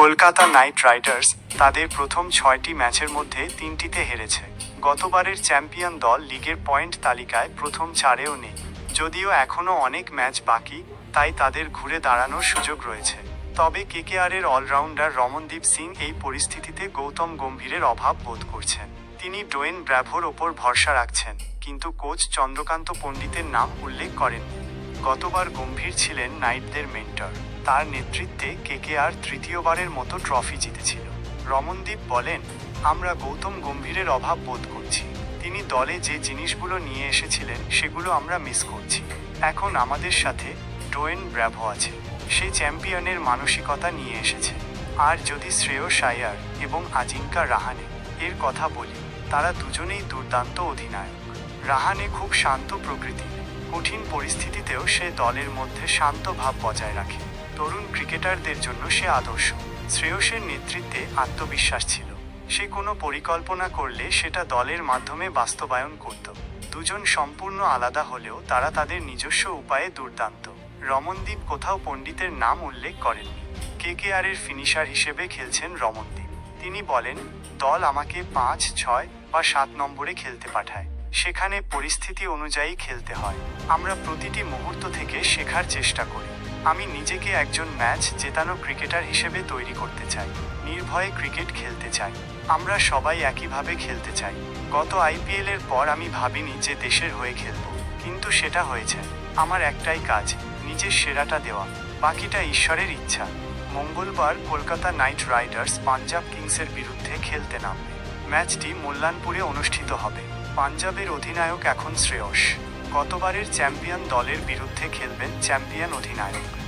Kolkata night Riders তাদের প্রথম ছয়টি ম্যাচের মধ্যে তিনটিতে হেরেছে। গতবারের চ্যাম্পিয়ন দল লিগের পয়েন্ট তালিকায় প্রথম চারেও নেই। যদিও এখনও অনেক ম্যাচ বাকি, তাই তাদের ঘুরে দাঁড়ানোর সুযোগ রয়েছে। তবে কেকেআরের অলরাউন্ডার রমনদীপ সিং এই পরিস্থিতিতে গৌতম গম্ভীরের অভাব বোধ করছেন। তিনি ডোয়েন ব্র্যাভোর ওপর ভরসা রাখছেন, কিন্তু কোচ চন্দ্রকান্ত পণ্ডিতের নাম উল্লেখ করেননি। গতবার গম্ভীর ছিলেন নাইটদের মেন্টর। তার নেতৃত্বে কেকেআর তৃতীয়বারের মতো ট্রফি জিতেছিল। রমনদীপ বলেন, আমরা গৌতম গম্ভীরের অভাব বোধ করছি। তিনি দলে যে জিনিসগুলো নিয়ে এসেছিলেন সেগুলো আমরা মিস করছি। এখন আমাদের সাথে ডোয়েন ব্র্যাভো আছে। সে চ্যাম্পিয়নের মানসিকতা নিয়ে এসেছে। আর যদি শ্রেয় সায়ার এবং আজিঙ্কা রাহানে এর কথা বলি, তারা দুজনেই দুর্দান্ত অধিনায়ক। রাহানে খুব শান্ত প্রকৃতি। কঠিন পরিস্থিতিতেও সে দলের মধ্যে শান্ত ভাব বজায় রাখে। তরুণ ক্রিকেটারদের জন্য সে আদর্শ। শ্রেয়সের নেতৃত্বে আত্মবিশ্বাস ছিল। সে কোনো পরিকল্পনা করলে সেটা দলের মাধ্যমে বাস্তবায়ন করত। দুজন সম্পূর্ণ আলাদা হলেও তারা তাদের নিজস্ব উপায়ে দুর্দান্ত। রমনদীপ কোথাও পণ্ডিতের নাম উল্লেখ করেননি। কে কে আর এর ফিনিশার হিসেবে খেলছেন রমনদীপ। তিনি বলেন, দল আমাকে পাঁচ, ছয় বা সাত নম্বরে খেলতে পাঠায়। সেখানে পরিস্থিতি অনুযায়ী খেলতে হয়। আমরা প্রতিটি মুহূর্ত থেকে শেখার চেষ্টা করি। আমি নিজেকে একজন ম্যাচ জেতানো ক্রিকেটার হিসেবে তৈরি করতে চাই, নির্ভয়ে ক্রিকেট খেলতে চাই। আমরা সবাই একইভাবে খেলতে চাই। গত আইপিএল এর পর আমি ভাবিনি যে দেশের হয়ে খেলব, কিন্তু সেটা হয়েছে। আমার একটাই কাজ, নিজের সেরাটা দেওয়া। বাকিটা ঈশ্বরের ইচ্ছা। মঙ্গলবার কলকাতা নাইট রাইডার্স পাঞ্জাব কিংসের বিরুদ্ধে খেলতে নামবে। ম্যাচটি মোল্লানপুরে অনুষ্ঠিত হবে। পাঞ্জাবের অধিনায়ক এখন শ্রেয়স। গতবারের চ্যাম্পিয়ন দলের বিরুদ্ধে খেলবেন চ্যাম্পিয়ন অধিনায়ক।